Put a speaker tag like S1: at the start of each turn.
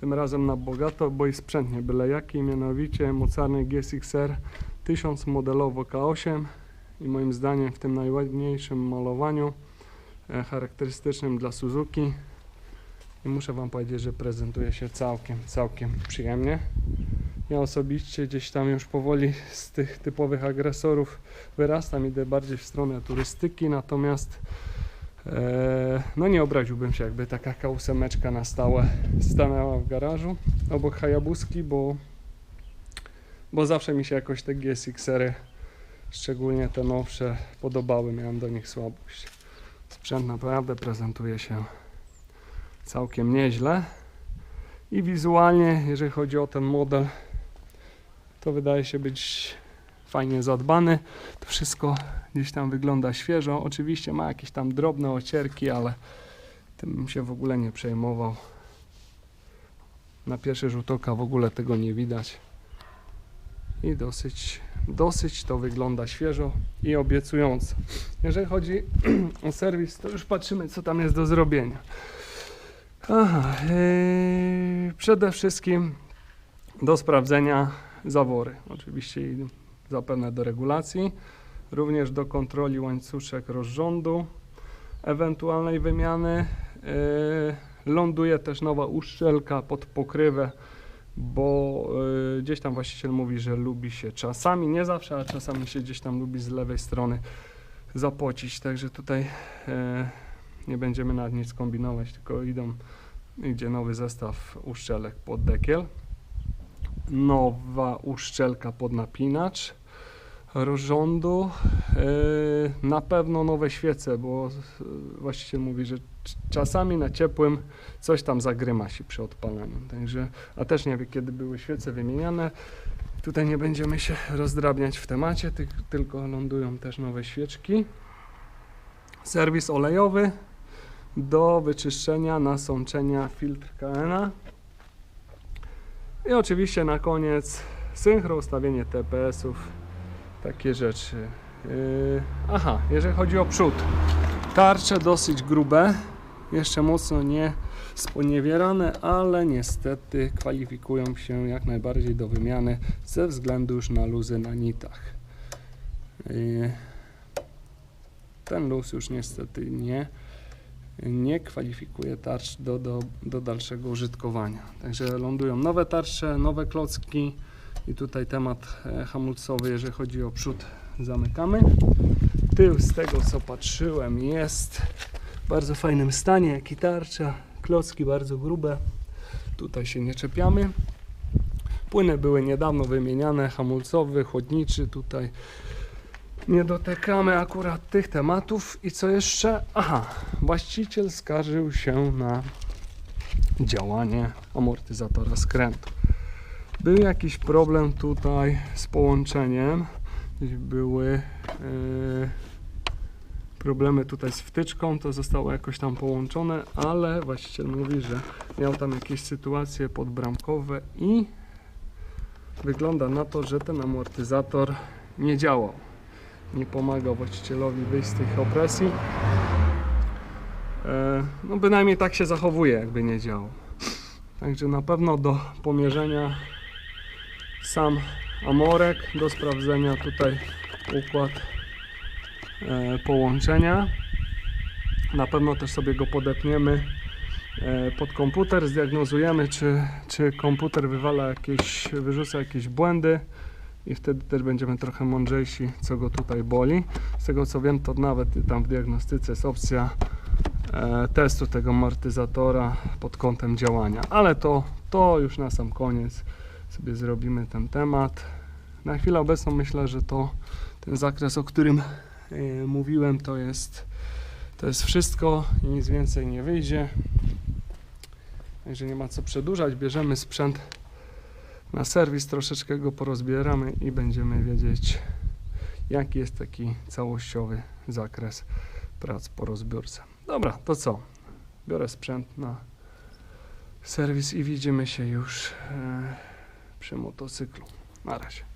S1: Tym razem na bogato, bo i sprzęt nie byle jaki, mianowicie mocarny GSX-R 1000 modelowo K8 i moim zdaniem w tym najładniejszym malowaniu e, charakterystycznym dla Suzuki i muszę Wam powiedzieć, że prezentuje się całkiem, całkiem przyjemnie. Ja osobiście gdzieś tam już powoli z tych typowych agresorów wyrastam, idę bardziej w stronę turystyki, natomiast no nie obraziłbym się, jakby taka K8 na stałe stanęła w garażu obok Hayabuski, bo, bo zawsze mi się jakoś te GSX-ery, szczególnie te nowsze, podobały, miałem do nich słabość. Sprzęt naprawdę prezentuje się całkiem nieźle. I wizualnie, jeżeli chodzi o ten model, to wydaje się być fajnie zadbany. To wszystko gdzieś tam wygląda świeżo. Oczywiście ma jakieś tam drobne ocierki, ale tym bym się w ogóle nie przejmował. Na pierwszy rzut oka w ogóle tego nie widać. I dosyć, dosyć to wygląda świeżo i obiecująco. Jeżeli chodzi o serwis, to już patrzymy, co tam jest do zrobienia. Aha, yy, przede wszystkim do sprawdzenia zawory. Oczywiście zapewne do regulacji, również do kontroli łańcuszek rozrządu, ewentualnej wymiany. Yy, ląduje też nowa uszczelka pod pokrywę, bo yy, gdzieś tam właściciel mówi, że lubi się czasami, nie zawsze, ale czasami się gdzieś tam lubi z lewej strony zapocić, także tutaj yy, nie będziemy nad nic kombinować, tylko idą, idzie nowy zestaw uszczelek pod dekiel, nowa uszczelka pod napinacz rozrządu, yy, na pewno nowe świece, bo yy, właściciel mówi, że czasami na ciepłym coś tam zagrymasi przy odpalaniu, także, a też nie wie kiedy były świece wymieniane, tutaj nie będziemy się rozdrabniać w temacie, ty, tylko lądują też nowe świeczki. Serwis olejowy, do wyczyszczenia, nasączenia filtr KN. I oczywiście na koniec synchro, ustawienie TPS-ów, takie rzeczy. Yy, aha, jeżeli chodzi o przód, tarcze dosyć grube, jeszcze mocno nie sponiewierane, ale niestety kwalifikują się jak najbardziej do wymiany ze względu już na luzy na nitach. Yy, ten luz już niestety nie nie kwalifikuje tarcz do, do, do dalszego użytkowania. Także lądują nowe tarcze, nowe klocki i tutaj temat e, hamulcowy, jeżeli chodzi o przód, zamykamy. Tył z tego co patrzyłem jest w bardzo fajnym stanie, jak i tarcza, klocki bardzo grube, tutaj się nie czepiamy. Płyny były niedawno wymieniane, hamulcowy, chłodniczy, tutaj nie dotykamy akurat tych tematów. I co jeszcze? Aha, właściciel skarżył się na działanie amortyzatora skrętu. Był jakiś problem tutaj z połączeniem. Były yy, problemy tutaj z wtyczką, to zostało jakoś tam połączone, ale właściciel mówi, że miał tam jakieś sytuacje podbramkowe i wygląda na to, że ten amortyzator nie działał nie pomagał właścicielowi wyjść z tych opresji. E, no bynajmniej tak się zachowuje, jakby nie działał. Także na pewno do pomierzenia sam amorek, do sprawdzenia tutaj układ e, połączenia. Na pewno też sobie go podepniemy e, pod komputer, zdiagnozujemy, czy, czy komputer wywala jakieś, wyrzuca jakieś błędy i wtedy też będziemy trochę mądrzejsi, co go tutaj boli. Z tego co wiem, to nawet tam w diagnostyce jest opcja e, testu tego amortyzatora pod kątem działania, ale to, to już na sam koniec sobie zrobimy ten temat. Na chwilę obecną myślę, że to ten zakres, o którym e, mówiłem, to jest, to jest wszystko i nic więcej nie wyjdzie. Także nie ma co przedłużać, bierzemy sprzęt na serwis, troszeczkę go porozbieramy i będziemy wiedzieć, jaki jest taki całościowy zakres prac po rozbiórce. Dobra, to co? Biorę sprzęt na serwis i widzimy się już e, przy motocyklu. Na razie.